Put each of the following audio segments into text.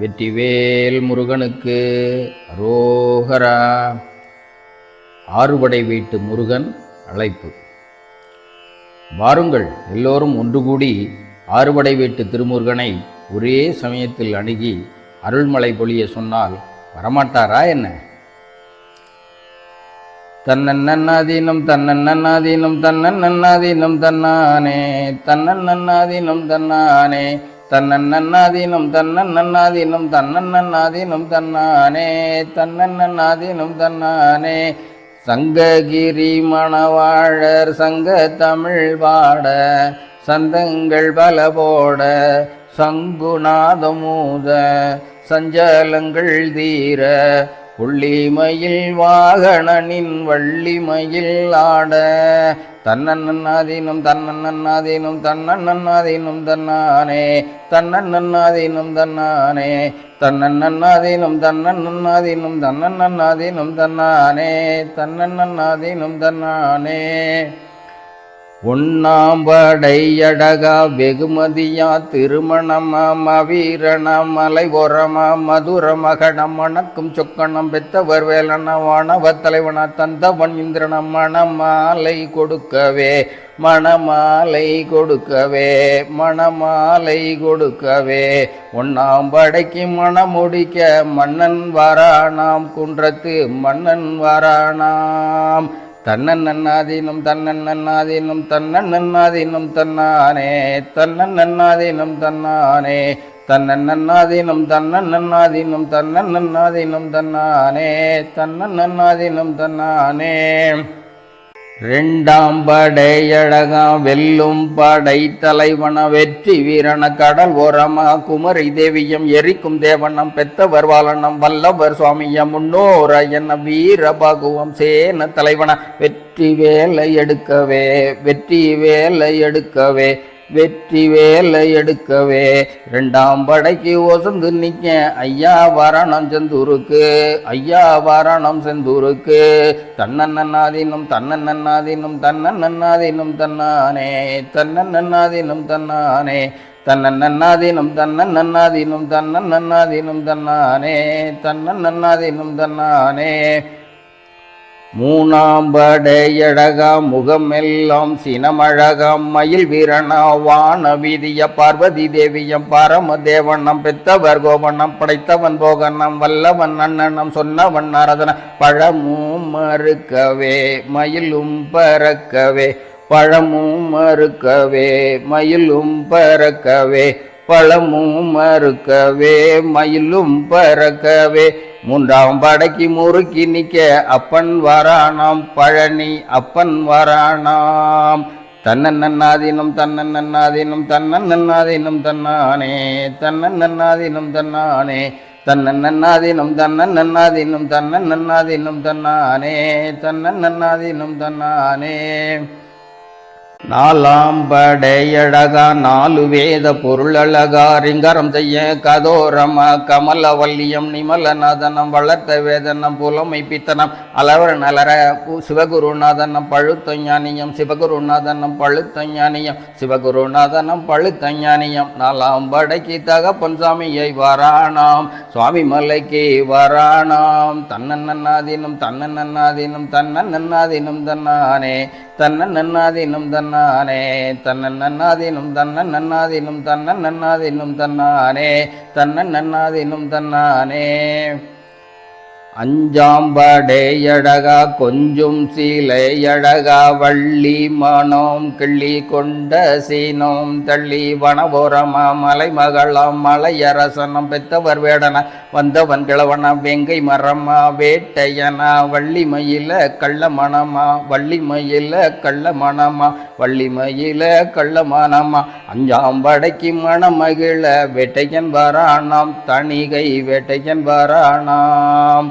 வெற்றிவேல் முருகனுக்கு அரோகரா. ஆறுபடை வீட்டு முருகன் அழைப்பு. வாருங்கள் எல்லோரும் ஒன்று கூடி ஆறுபடை வீட்டு திருமுருகனை ஒரே சமயத்தில் அணுகி அருள்மலை பொழிய சொன்னால் வரமாட்டாரா என்ன? தன்னன் நன்னாதீனம் தன்னன் நன்னாதீனம் தன்னன் நன்னாதீனம் தன்னானே தன்னன் நன்னாதீனம் தன்னானே தன்னானே தன்னன் தன்னானே. சங்ககிரி மணவாழர் சங்க தமிழ் பாட சந்தங்கள் பல போட சங்குநாதமூத சஞ்சலங்கள் தீர புள்ளிமயில் வாகனனின் வள்ளிமயில் ஆட. தன்னன்னாதீனம் தன்னன்னாதீனம் தன்னன்னாதீனம் தன்னானே. தன்னன்னாதீனம் தன்னானே. தன்னன்னாதீனம் தன்னன்னாதீனம் தன்னன்னாதீனம் தன்னானே. தன்னன்னாதீனம் தன்னானே. ஒன்னாம்படையடகா வெகுமதியா திருமணமாம் அவீரணம் மலை ஓரமா மதுர மணக்கும் சொக்கணம் பெத்தவர் வேலன வானவ தலைவன தந்தவன் இந்திரனம் மணமாலை கொடுக்கவே மணமாலை கொடுக்கவே மணமாலை கொடுக்கவே. உண்ணாம்படைக்கு மணமுடிக்க மன்னன் வாரானாம் குன்றத்து மன்னன் வாரானாம். தன்னன் நன்னாதீனும் தன்னன் நன்னாதீனும் தன்னன் நன்னாதீனும் தன்னானே தன்னன் நன்னாதீனும் தன்னானே தன்னன் நன்னாதீனும் தன்னன் நன்னாதீனும் தன்னன் நன்னாதீனும் தன்னானே தன்னன் நன்னாதீனும் தன்னானே. ரெண்டாம் படையழகா வெல்லும் படை தலைவன வெற்றி வீரன கடல் ஓரமா குமரி தேவியம் எரிக்கும் தேவனம் பெத்தவர் வாழனம் வல்லவர் சுவாமியம் முன்னோர என்ன வீர பகுவம் சேன தலைவன வெற்றி வேலை எடுக்கவே வெற்றி வேலை எடுக்கவே. வெற்றி வேலை எடுக்கவே. ரெண்டாம் படைக்கு ஒசந்து நிற்க ஐயா வரணம் செந்தூருக்கு. ஐயா வரணம் செந்தூருக்கு. தன்னன் நன்னாதீனம் தன்னன் நன்னாதீனம் தன்னன். நன்னாதீனம் தன்னானே. தன்னன் நன்னாதீனம் தன்னானே தன்னன். நன்னாதீனம் தன்னன். நன்னாதீனம் முகமெல்லாம் சினமழகாம் மயில் வீரணவான வீதிய பார்வதி தேவியம் பரம தேவண்ணம் பெத்தவர் கோவண்ணம் படைத்தவன் போகண்ணம் வல்லவன் அண்ணனம் சொன்னவன் நரதன பழமும் மறுக்கவே மயிலும் பறக்கவே பழமும் மறுக்கவே மயிலும் பறக்கவே பழமும் மறுக்கவே மயிலும் பறக்கவே மூன்றாம் படைக்கு முறுக்கி நிக்க அப்பன் வரானாம் பழனி அப்பன் வரானாம். தன்னன் நன்னாதீனம் தன்னன் நன்னாதீனம் தன்னன் நன்னாதீனம் தன்னானே தன்னன் நன்னாதீனம் தன்னானே தன்னன் நன்னாதீனம் தன்னன் நன்னாதீனம் தன்னன் நன்னாதீனம் தன்னானே தன்னன் நன்னாதீனம் தன்னானே. நாலாம் படையழகா நாலு வேத பொருளழகா ரிங்கரம் செய்ய கதோரம கமலவல்லியம் நிமலநாதனம் வளர்த்த வேதனம் புலமை பித்தனம் அலவர நலர சிவகுருநாதனம் பழுத்த ஞானியம் சிவகுருநாதனம் பழுத்த ஞானியம் சிவகுருநாதனம் பழுத்த ஞானியம். நாலாம் படைக்கு தகப்பன் சாமியை வரானாம் சுவாமி மலைக்கு வரானாம் தன்னன் நன்னாதீனம் தன்னன் நண்ணாதீனம் தன்னானே தன்ன நன்னாதீனம் தன்னானே தன்னானே தன்னன் நன்னாதினும் தன்னன் நன்னாதினும் தன்னன் நன்னாதினும் தன்னானே தன்னன் நன்னாதினும் தன்னானே. அஞ்சாம்படேயழகா கொஞ்சும் சீலையழகா வள்ளி மனோம் கிள்ளி கொண்ட சீனோம் தள்ளி வனபோரமா மலைமகளாம் மலையரசனம் பெத்தவர் வேடன வந்தவன் கிழவன வெங்கை மரமா வேட்டையனா வள்ளி மயில கள்ள மணமா வள்ளி மயில கள்ள மணமா வள்ளி மயில கள்ள மணமா அஞ்சாம்படைக்கு மணமகிழ வேட்டையன் வரானாம் தணிகை வேட்டையன் வரானாம்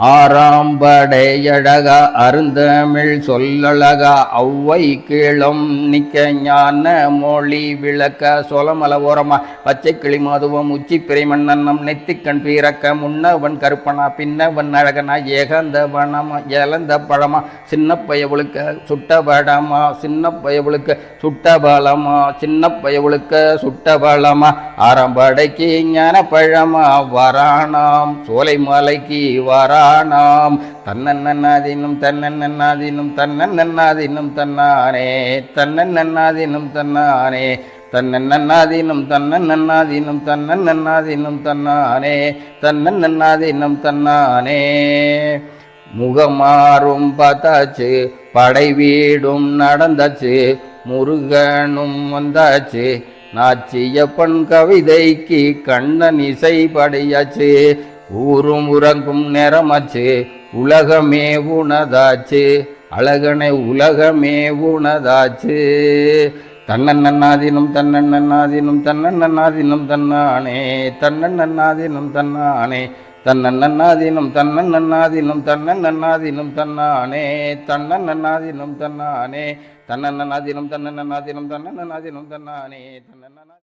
நன்னாதீனம் அருந்தமிழ் சொல்லழகா ஔவை கீழம் நிக்க ஞான மொழி விளக்க சோளமல ஓரமா. பச்சை கிளி மாதுவம் உச்சி பிறை மன்னன்னம் நெத்திக்கண் பீரக்க முன்னவன் கருப்பனா பின்னவன் அழகனா ஏகந்த வனமா இழந்த பழமா. சின்ன பயவுளுக்க சுட்ட படமா சின்ன பயவுளுக்க சுட்ட பலமா சின்ன பயவுளுக்க சுட்ட பலமா ஆரம்படைக்கு ஞான பழமா வரானாம் சோலை மலைக்கு தானாம் தன்னன்னாதினும் தன்னன்னாதினும் தன்னன்னாதினும் தன்னானே தன்னன்னாதினும் தன்னானே தன்னன்னாதினும் தன்னன்னாதினும் தன்னன்னாதினும் தன்னானே தன்னன்னாதினும் தன்னானே முகமாறும் பார்த்தாச்சு படை வீடும் நடந்தாச்சு முருகனும் வந்தாச்சு நாச்சியப்பன் கவிதைக்கு கண்ணன் இசை படையாச்சு. ஊரும் உறங்கும் நேரமாச்சு உலகமே உணதாச்சு அழகனை உலகமே உணதாச்சு தன்னண்ணாதினும் தன்னண்ணாதினும் தன்னண்ணாதினும் தன்னானே தன்னண்ணாதினும் தன்னானே தன்னண்ணாதினும் தன்னண்ணாதினும் தன்னண்ணாதினும் தன்னானே தன்னண்ணாதினும் தன்னானே தன்னண்ணாதினும் தன்னண்ணாதினும் தன்னண்ணாதினும் தன்னானே தன்னண்ணா